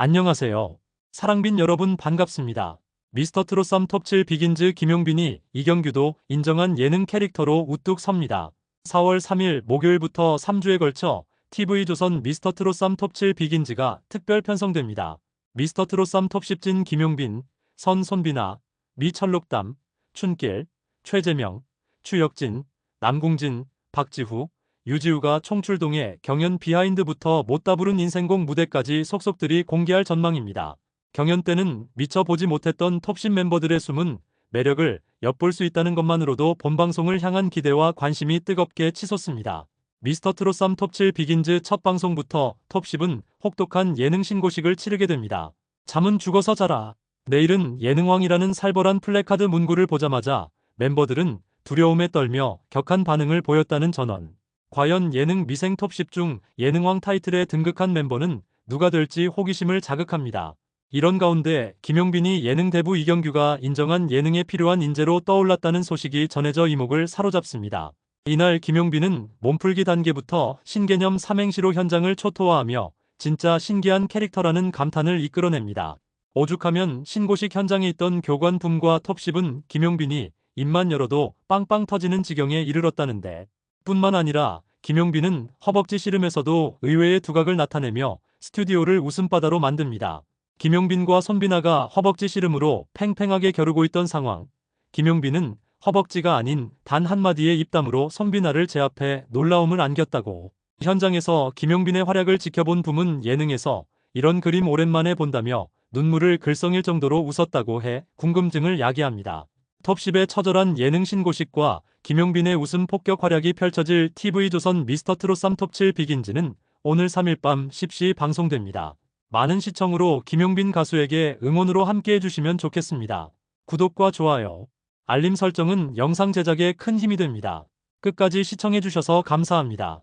안녕하세요. 사랑빈 여러분 반갑습니다. 미스터 트롯 썸 톱7 비긴즈 김용빈이 이경규도 인정한 예능 캐릭터로 우뚝 섭니다. 4월 3일 목요일부터 3주에 걸쳐 TV조선 미스터 트롯 썸 톱7 비긴즈가 특별 편성됩니다. 미스터 트롯 썸 톱10 진 김용빈, 선 손비나, 미철록담, 춘길, 최재명, 추혁진, 남궁진, 박지후, 유지우가 총출동해 경연 비하인드부터 못다 부른 인생곡 무대까지 속속들이 공개할 전망입니다. 경연 때는 미처 보지 못했던 톱10 멤버들의 숨은 매력을 엿볼 수 있다는 것만으로도 본방송을 향한 기대와 관심이 뜨겁게 치솟습니다. 미스터 트롯 썸 톱7 비긴즈 첫 방송부터 톱10은 혹독한 예능 신고식을 치르게 됩니다. 잠은 죽어서 자라. 내일은 예능왕이라는 살벌한 플래카드 문구를 보자마자 멤버들은 두려움에 떨며 격한 반응을 보였다는 전원. 과연 예능 미생 톱10 중 예능왕 타이틀에 등극한 멤버는 누가 될지 호기심을 자극합니다. 이런 가운데 김용빈이 예능 대부 이경규가 인정한 예능에 필요한 인재로 떠올랐다는 소식이 전해져 이목을 사로잡습니다. 이날 김용빈은 몸풀기 단계부터 신개념 삼행시로 현장을 초토화하며 진짜 신기한 캐릭터라는 감탄을 이끌어냅니다. 오죽하면 신고식 현장에 있던 교관 붐과 톱10은 김용빈이 입만 열어도 빵빵 터지는 지경에 이르렀다는데 뿐만 아니라 김용빈은 허벅지 씨름에서도 의외의 두각을 나타내며 스튜디오를 웃음바다로 만듭니다. 김용빈과 손비나가 허벅지 씨름으로 팽팽하게 겨루고 있던 상황. 김용빈은 허벅지가 아닌 단 한마디의 입담으로 손비나를 제압해 놀라움을 안겼다고. 현장에서 김용빈의 활약을 지켜본 붐은 예능에서 이런 그림 오랜만에 본다며 눈물을 글썽일 정도로 웃었다고 해 궁금증을 야기합니다. 톱10의 처절한 예능 신고식과 김용빈의 웃음 폭격 활약이 펼쳐질 TV조선 미스터 트롯 쌈톱7 비긴즈는 오늘 3일 밤 10시 방송됩니다. 많은 시청으로 김용빈 가수에게 응원으로 함께 해 주시면 좋겠습니다. 구독과 좋아요, 알림 설정은 영상 제작에 큰 힘이 됩니다. 끝까지 시청해 주셔서 감사합니다.